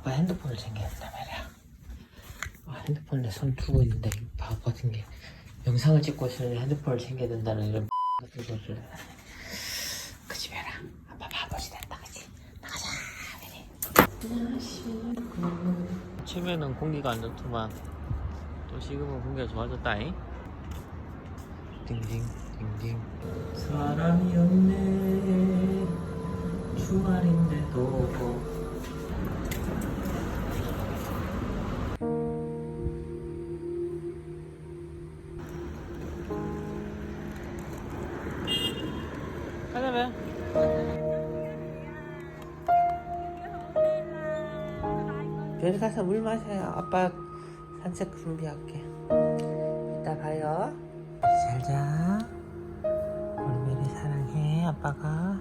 아빠 핸드폰을 챙겨야 된단 말이야. 아, 핸드폰을 내손 두고 있는데 이 바보 같은 게 영상을 찍고 있으면 핸드폰을 챙겨야 된다는 이런 같은 소리를. 그 집에 라. 아빠 바보지 된다 그치? 나가자 그래 처음에는 공기가 안 좋더만. 또 지금은 공기가 좋아졌다잉. 딩딩 딩딩. 사람이 없네 가서 물 마셔요. 아빠 산책 준비할게. 이따 봐요. 잘자. 우리 별이 사랑해 아빠가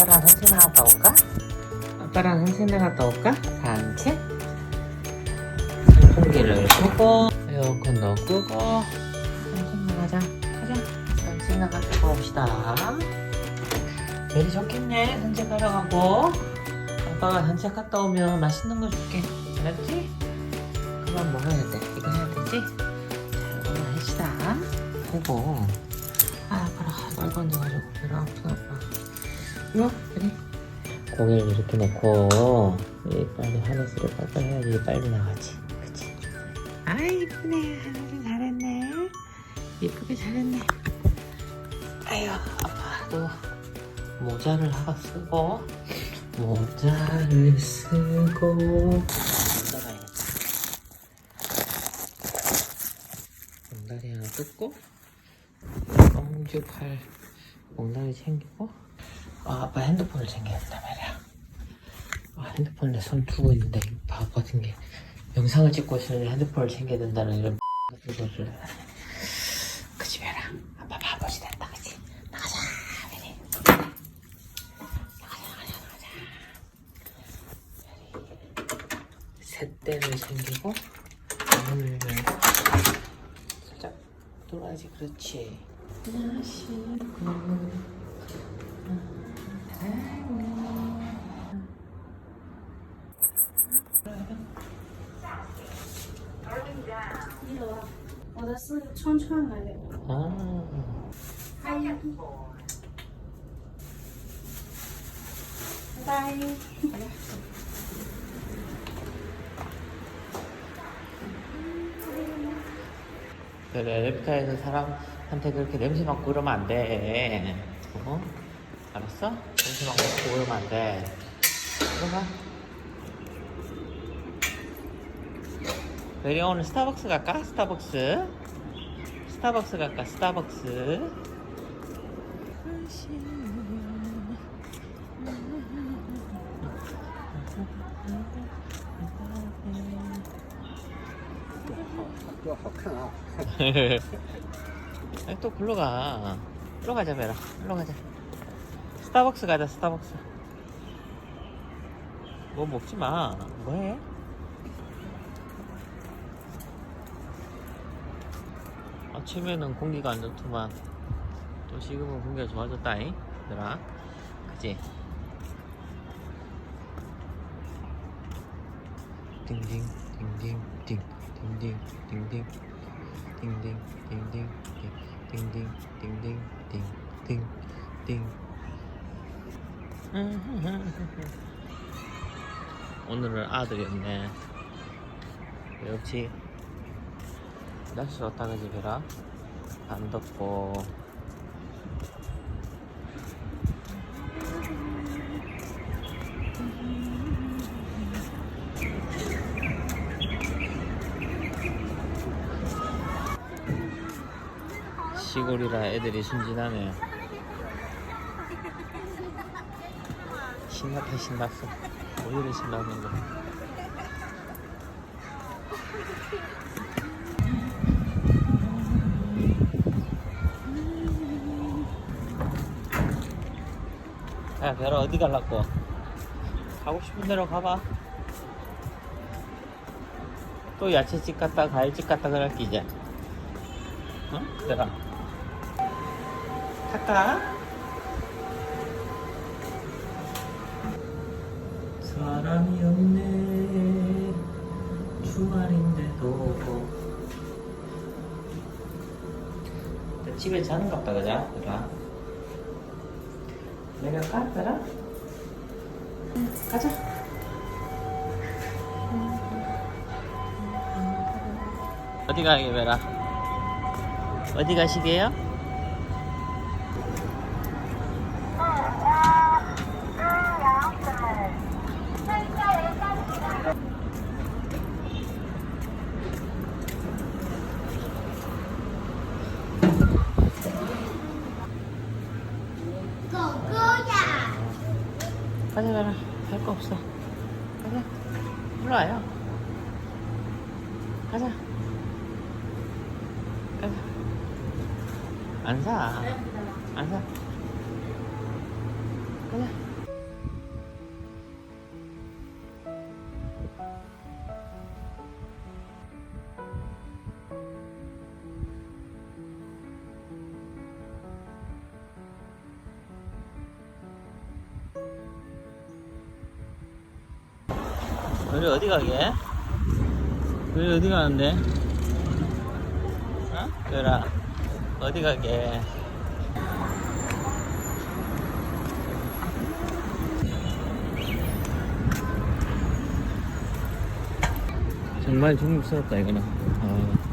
아빠랑 산책 나갔다 올까? 아빠랑 산책 나갔다 올까? 산책? 선풍기를 끄고 에어컨도 끄고 산책 나가자 가자 산책 나갔다 옵시다 되게 좋겠네 산책하러 가고 아빠가 산책 갔다 오면 맛있는 거 줄게 알았지? 그만 먹어야 돼 이거 해야 되지? 자 오늘 해시다 아이고 아 아빠랑 넓어져가지고 배가 아프다 아 빠 이거 그래 고개를 이렇게 놓고 이 빨리 하늘색을 빨리 해야지. 빨리 나가지. 그치? 아 이쁘네. 하늘색 잘했네. 이쁘게 잘했네. 아유 아빠도 모자를 하나 쓰고 모자를 쓰고. 봉다리 하나 뜯고 공주팔 봉다리 챙기고 아, 아빠 핸드폰을 챙겨야 된단 말이야. 아, 핸드폰을 내손 두고 있는데 이 바보 같은 게 영상을 찍고 있으면 핸드폰을 챙겨야 된다는 이런 같은 소리를. 그 집에 라. 아빠 바보지 된다 그치? 나가자 베리. 나가자 나가자 나가자. 베리 셋대를 챙기고 오늘 살짝 돌아야지 그렇지? 야시고 一 천천히 할래. 아. 바이. 그래, 엘리베이터에서 사람한테 그렇게 냄새 맡고 그러면 안 돼. 어? 알았어? 냄새 맡고 그러면 안 돼. 들어가. 내려오는 스타벅스 갈까? 스타벅스? 스타벅스 갈까? 스타벅스. 아니, 또 글로 가. 글로 가자, 베라. 글로 가자. 스타벅스 가자, 스타벅스. 뭐 먹지 마. 뭐해? 아침에는 공기가 안 좋더만. 또 지금은 공기가 좋아졌다잉. 얘들아. 그치? 딩딩, 딩딩, 딩, 딩딩, 딩딩. 딩딩 딩딩 딩딩 딩딩 딩딩 딩 오늘은 아들이었네 역시 날씨가 따가지게라. 안 덥고. 시골이라 애들이 순진하네. 신났다 신났어 오히려 신나는 거. 야, 별아 어디 갈라고? 가고 싶은 대로 가봐. 또 야채집 갔다 과일집 갔다 그럴 기자. 어? 내가 갈까? 사람이 없네 주말인데도 집에 자는 것 같다 그자? 내가 내가 갔더라? 가자 어디 가게 베라 어디 가시게요? 가자 할거 없어. 가자. 일로 와요. 가자. 가자. 안 사. 안 사. 가자 우리 어디 가게? 우리 어디 가는데? 어? 얘라 어디 가게? 정말 중국스럽다 이거는 어.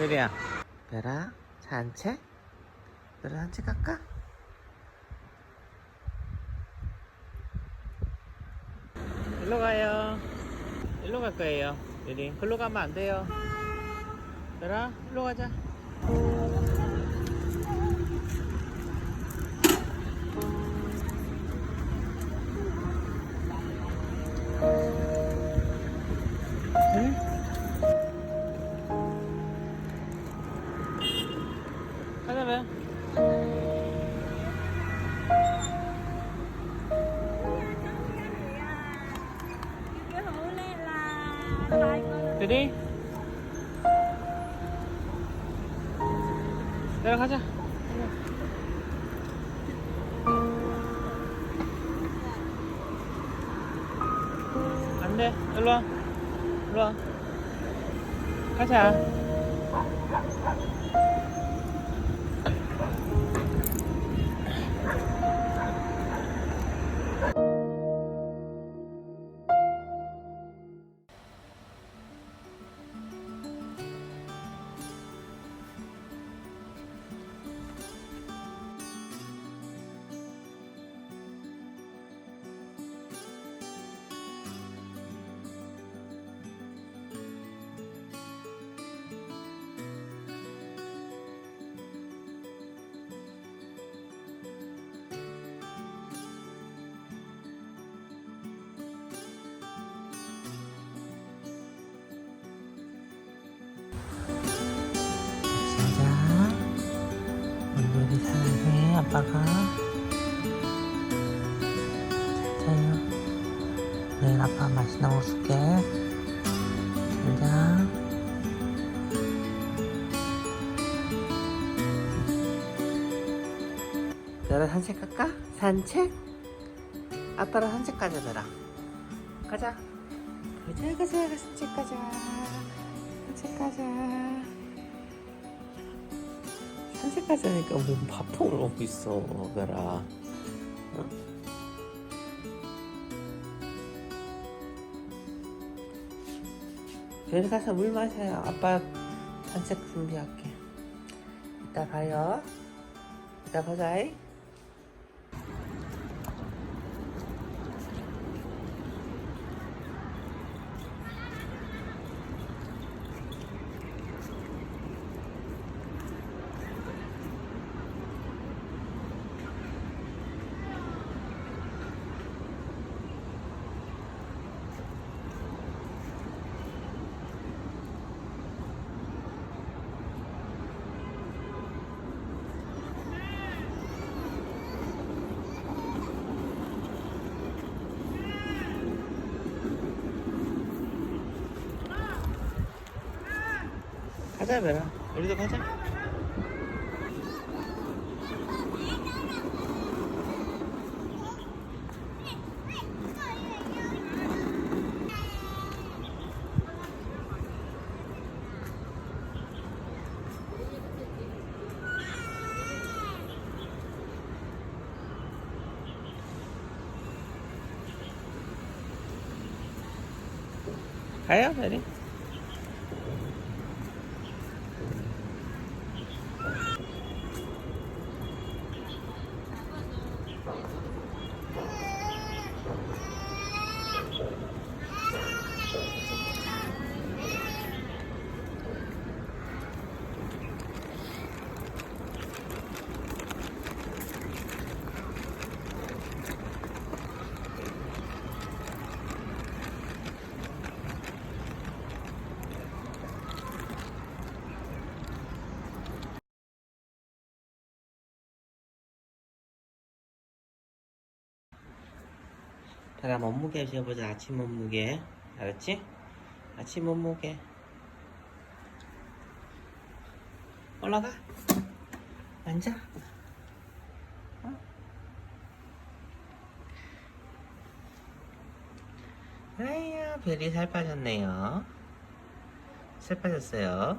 베리야. 베라 산책? 베라 산책 갈까? 일로 가요. 일로 갈 거예요 베리. 글로 가면 안 돼요. 베라 일로 가자 베리. 내려가자. 안 돼. 일로 와. 일로 와. 가자 아빠가. 자요. 내일 아빠 맛있는 거 줄게. 진짜 너랑 산책 갈까? 산책? 아빠랑 산책 가자 너랑. 가자. 가자 가자 산책 가자. 산책 가자 산책 가자니까 뭐 밥통을 먹고 있어 별아 어? 별이 가서 물 마셔요. 아빠 산책 준비할게. 이따 봐요. 이따 보자이 가자 베라 우리도 가 베라 몸무게 재보자. 아침 몸무게. 알았지? 아침 몸무게. 올라가. 앉아. 어? 아이야 별이 살 빠졌네요. 살 빠졌어요.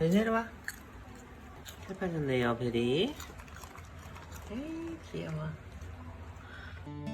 별 내려와. 살 빠졌네요 별이. 에이 귀여워 Bye.